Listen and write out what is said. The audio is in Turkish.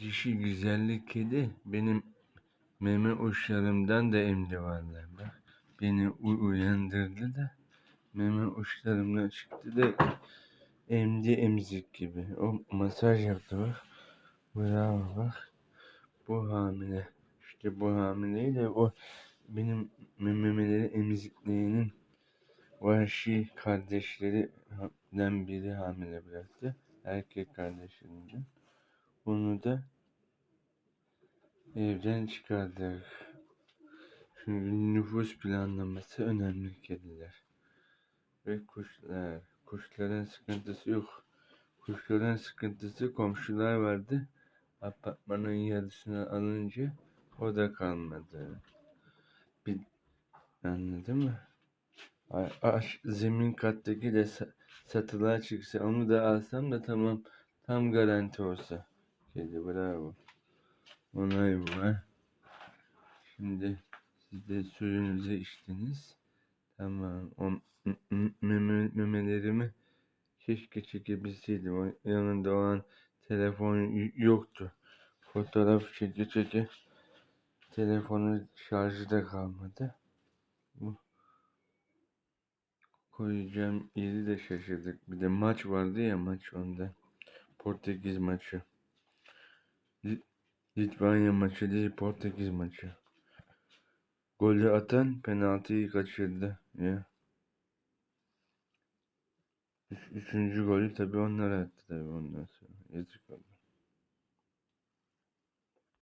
dişi güzellik kedi benim meme uçlarımdan da emdi vallahi bak. Beni uyandırdı da meme uçlarımdan çıktı da emdi emzik gibi. O masaj yaptı bak. Bravo bak. Bu hamile. İşte bu hamileyle o benim memeleri emzikleyenin vahşi kardeşlerinden biri hamile bıraktı. Erkek kardeşlerinden. Onu da evden çıkardık. Çünkü nüfus planlaması önemli kediler. Ve kuşlar. Kuşların sıkıntısı yok. Kuşların sıkıntısı komşular vardı. Apartmanın yarısını alınca o da kalmadı. Bir, anladın mı? Aş, zemin kattaki de sa- satılığa çıksa onu da alsam da tamam tam garanti olsa. Kedi bravo. Onay bu ha. Şimdi siz de suyunuzu içtiniz. Tamam. O memelerimi keşke çekebilseydim. O yanında olan telefon yoktu. Fotoğraf çeke çeke telefonun şarjı da kalmadı. Bu koyacağım yeri de şaşırdık. Bir de maç vardı ya maç onda. Portekiz maçı. Lit- Litvanya maçı değil Portekiz maçı. Golü atan penaltıyı kaçırdı. Ya. Üç, üçüncü golü tabii onlar attı tabii ondan sonra.